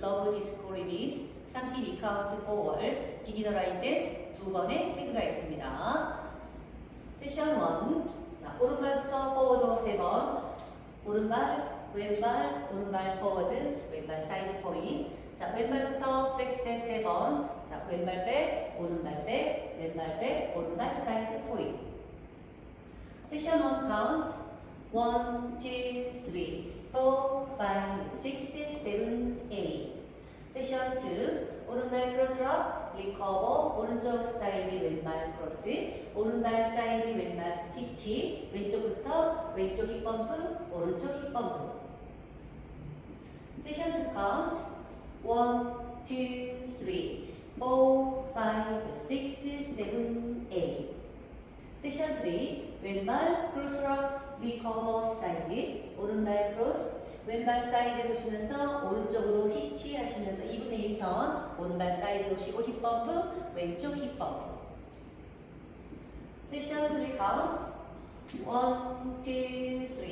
러브 디스코 리미스 32카운트 4월 비기너 라인 댄스 두 번의 태그가 있습니다. 세션 1. 자, 오른발부터 포워드 세 번. 오른발, 왼발, 오른발 포워드, 왼발 사이드 포인. 자, 왼발부터 백스텝 세 번. 자, 왼발 백, 오른발 백, 왼발 백, 오른발 사이드 포인. 세션 1 카운트. 1, 2, 3, 4, 5, 6, 7, 8. 세션 2. 오른발 크로스업, 리커버, 오른쪽 사이드 왼발 크로스, 오른발 사이드 왼발 히치, 왼쪽부터 왼쪽 힙펌프, 오른쪽 힙펌프. 세션 2 카운트. 1, 2, 3, 4, 5, 6, 7, 8. 세션 3. 왼발 크로스업, 리커버 사이드, 오른발 크로스, 왼발 사이드 보시면서 오른쪽으로 히치 하시면서 2분의 1턴 오른발 사이드 보시고 힙펌프 왼쪽 힙펌프. 세션 3 카운트 1, 2, 3,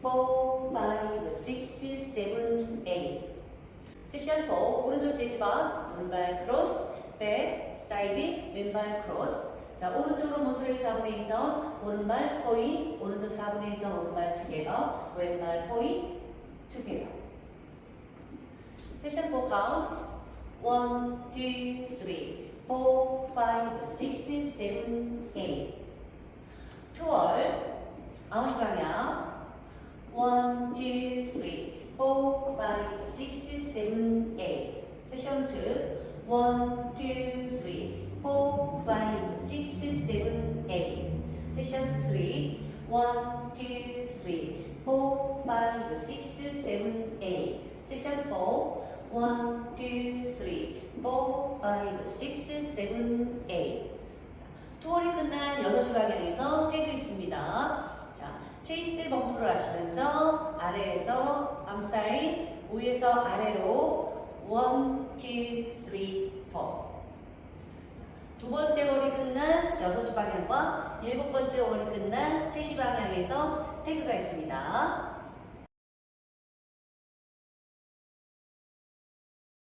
4, 5, 6, 7, 8 세션 4 오른쪽 제지바스 오른발 크로스 백 사이드 왼발 크로스 자 오른쪽으로 모트레이 4분의 1턴 오른발 포인 오른쪽 4분의 1턴 오른발 투개더 왼발 포인 투개더. 세션 4 카운트 1, 2, 3, 4, 5, 6, 7, 8 투월 아웃 방향 1, 2, 3, 4, 5, 6, 7, 8 세션 2 1, 2, 3, 2, 3, 4, 5, 6, 7, 8 세션 4 1, 2, 3, 4, 5, 6, 7, 8 투어리 끝난 6시 방향에서 태그 있습니다. 자, 체이스 범프를 하시면서 아래에서 암사인 위에서 아래로 1, 2, 3, 4. 두 번째 끝난 6시 방향과 일곱 번째 월이 끝난 3시 방향에서 태그가 있습니다.